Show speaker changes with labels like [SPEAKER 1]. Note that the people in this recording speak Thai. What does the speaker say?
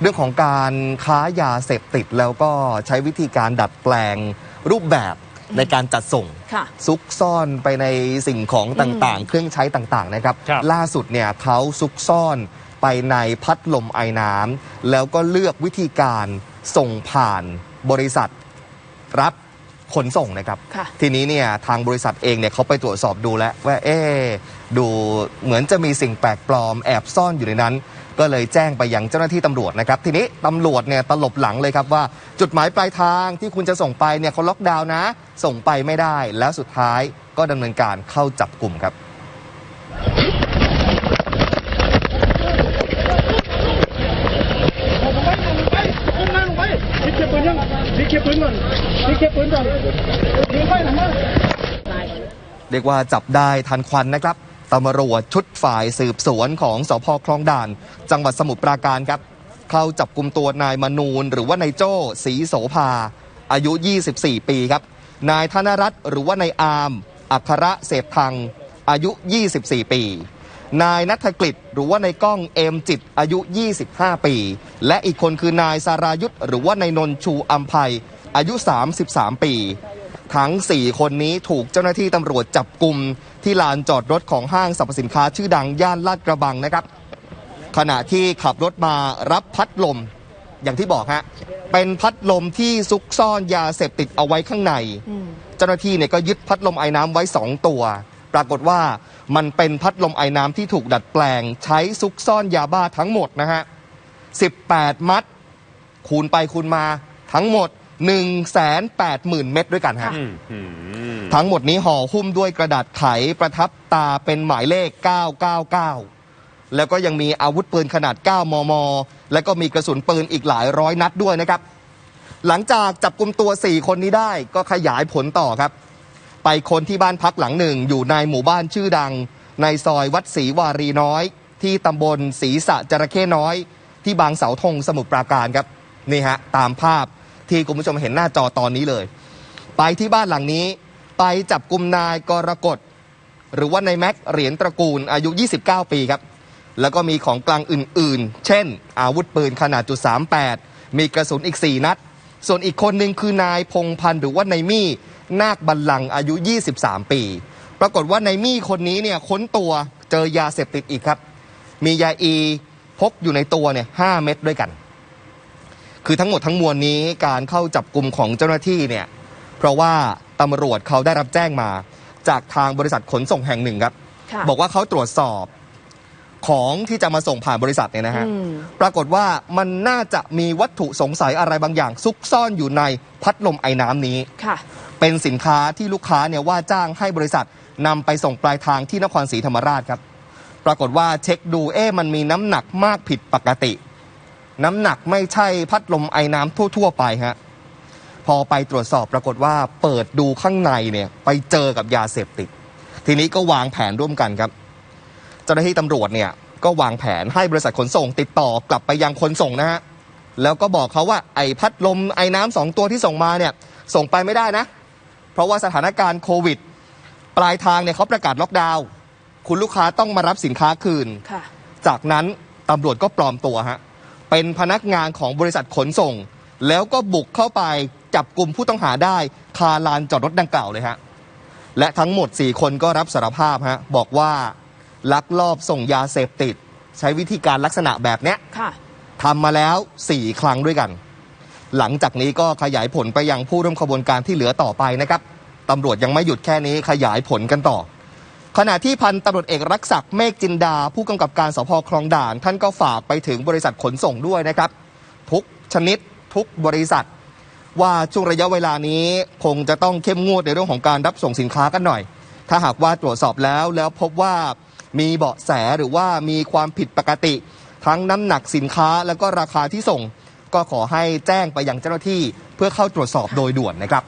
[SPEAKER 1] เรื่องของการค้ายาเสพติดแล้วก็ใช้วิธีการดัดแปลงรูปแบบในการจัดส่ง
[SPEAKER 2] ค่ะ
[SPEAKER 1] ซุกซ่อนไปในสิ่งของต่างๆ เครื่องใช้ต่างๆนะครับ
[SPEAKER 3] ครับ
[SPEAKER 1] ล่าสุดเนี่ยเขาซุกซ่อนไปในพัดลมไอน้ำแล้วก็เลือกวิธีการส่งผ่านบริษัท รับ ขนส่งนะครับ
[SPEAKER 2] ค่ะ
[SPEAKER 1] ทีนี้เนี่ยทางบริษัทเองเนี่ยเขาไปตรวจสอบดูแล้วว่าเอ๊ะดูเหมือนจะมีสิ่งแปลกปลอมแอบซ่อนอยู่ในนั้น ก็เลยแจ้งไปยังเจ้าหน้าที่ตำรวจนะครับ ทีนี้ตำรวจเนี่ยตลบหลังเลยครับว่า จุดหมายปลายทางที่คุณจะส่งไปเนี่ยเขาล็อกดาวน์นะ ส่งไปไม่ได้แล้วสุดท้ายก็ดำเนินการเข้าจับกลุ่มครับ
[SPEAKER 4] ลงไปลงไปลงมาลงไปพี่เก็บปืนยังพี่เก็บปืนก่อนพี่เก็บปืนก่อนยิงไปหลังมา
[SPEAKER 1] เรียกว่าจับได้ทันควันนะครับตำรวจชุดฝ่ายสืบสวนของสพคลองด่าน จังหวัดสมุทรปราการครับ เข้าจับกลุ่มตัวนายมนูนหรือว่านายโจ้ศรีโสภา อายุ 24 ปีครับ นายธนรัตน์หรือว่านายอาม อัคระเสพทัง อายุ 24 ปี นายนัฐกฤษหรือว่านายก้องเอมจิตอายุ 25 ปี และอีกคนคือนายสารายุทธหรือว่านายนนท์ชูอัมภัยอายุ 33 ปี ทั้ง 4 คนนี้ถูกเจ้าหน้าที่ตำรวจจับกลุ่มที่ลานจอดรถของห้างสรรพสินค้าชื่อดังย่านลาดกระบังนะครับ ขณะที่ขับรถมารับพัดลม อย่างที่บอกฮะเป็นพัดลมที่ซุกซ่อนยาเสพติดเอาไว้ข้างใน เจ้าหน้าที่เนี่ยก็ยึดพัดลมไอ้น้ำไว้ 2 ตัว ปรากฏว่ามันเป็นพัดลมไอ้น้ำที่ถูกดัดแปลง ใช้ซุกซ่อนยาบ้าทั้งหมดนะฮะ18 มัดคูณไปคูณมาทั้งหมด 1 8 0 0 0 0 เม็ดด้วยกันฮะ
[SPEAKER 3] อืมอืม
[SPEAKER 1] ทั้งหมดนี้ห่อหุ้มด้วยกระดาษไขประทับตาเป็นหมายเลข 999 แล้วก็ยังมีอาวุธปืนขนาด 9 มม แล้วก็มีกระสุนปืนอีกหลายร้อยนัดด้วยนะครับ หลังจากจับกลุ่มตัว 4 คนนี้ได้ก็ขยายผลต่อครับ ไปคนที่บ้านพักหลังหนึ่ง อยู่ในหมู่บ้านชื่อดัง ในซอยวัดศรีวารีน้อย ที่ตำบลศรีสะจระเข้น้อย ที่บางเสาธงสมุทรปราการครับนี่ฮะตามภาพ ที่คุณผู้ชมเห็นหน้าจอตอนนี้เลย ไปที่บ้านหลังนี้ ไปจับกลุ่มนายกรกฎหรือว่านายแม็กเหรียญตระกูลอายุ 29 ปีครับ แล้วก็มีของกลางอื่นๆ เช่น อาวุธปืนขนาดจุด38 มีกระสุนอีก 4 นัด ส่วนอีกคนหนึ่งคือนายพงพันธ์หรือว่านายมี่ นาคบัลลังอายุ 23 ปี ปรากฏว่านายมี่คนนี้เนี่ยค้นตัวเจอยาเสพติดอีกครับ มียาอีพกอยู่ในตัวเนี่ย5เม็ดด้วยกัน คือทั้งหมดทั้งมวลนี้การเข้าจับกลุ่มของเจ้าหน้าที่เนี่ยเพราะว่าตำรวจเขาได้รับแจ้งมา จากทางบริษัทขนส่งแห่งหนึ่งครับ
[SPEAKER 2] ค่ะ
[SPEAKER 1] บอกว่าเขาตรวจสอบของที่จะมาส่งผ่านบริษัทเนี่ยนะฮะ
[SPEAKER 2] อืม
[SPEAKER 1] ปรากฏว่ามันน่าจะมีวัตถุสงสัยอะไรบางอย่าง ซุกซ่อนอยู่ในพัดลมไอ้น้ำนี้
[SPEAKER 2] ค่ะ
[SPEAKER 1] เป็นสินค้าที่ลูกค้าเนี่ยว่าจ้างให้บริษัทนำไปส่งปลายทางที่นครศรีธรรมราชครับ ปรากฏว่าเช็คดูเอ๊ะมันมีน้ำหนักมากผิดปกติ น้ำหนักไม่ใช่พัดลมไอ้น้ำทั่ว ๆ ไปฮะพอไปตรวจสอบปรากฏว่าเปิดดูข้างในเนี่ยไปเจอกับยาเสพติด ทีนี้ก็วางแผนร่วมกันครับ เจ้าหน้าที่ตำรวจเนี่ยก็วางแผนให้บริษัทขนส่ง ติดต่อกลับไปยังคนส่งนะฮะแล้วก็บอกเขาว่าไอ้พัดลมไอ้น้ำสองตัวที่ส่งมาเนี่ยส่งไปไม่ได้นะ เพราะว่าสถานการณ์โควิด ปลายทางเนี่ยเขาประกาศล็อกดาวน์คุณลูกค้าต้องมารับสินค้าคืน
[SPEAKER 2] ค่ะ
[SPEAKER 1] จากนั้นตำรวจก็ปลอมตัวฮะ เป็นพนักงานของบริษัทขนส่ง แล้วก็บุกเข้าไปจับกลุ่มผู้ต้องหาได้คาลานจอดรถดังกล่าวเลยฮะและทั้งหมด 4 คนก็รับสารภาพฮะบอกว่าลักลอบส่งยาเสพติด ใช้วิธีการลักษณะแบบเนี้ย
[SPEAKER 2] ค่ะ
[SPEAKER 1] ทำมาแล้ว 4 ครั้งด้วยกัน หลังจากนี้ก็ขยายผลไปยังผู้ร่วมขบวนการที่เหลือต่อไปนะครับตำรวจยังไม่หยุดแค่นี้ขยายผลกันต่อ ขณะที่พันตำรวจเอกรักษักเมฆจินดา ผู้กำกับการสพคลองด่าน ท่านก็ฝากไปถึงบริษัทขนส่งด้วยนะครับ ทุกชนิดทุกบริษัท ว่าช่วงระยะเวลานี้คงจะต้องเข้มงวดในเรื่องของการรับส่งสินค้ากันหน่อย ถ้าหากว่าตรวจสอบแล้วแล้วพบว่ามีเบาะแสหรือว่ามีความผิดปกติ ทั้งน้ำหนักสินค้าแล้วก็ราคาที่ส่ง ก็ขอให้แจ้งไปยังเจ้าหน้าที่เพื่อเข้าตรวจสอบโดยด่วนนะครับ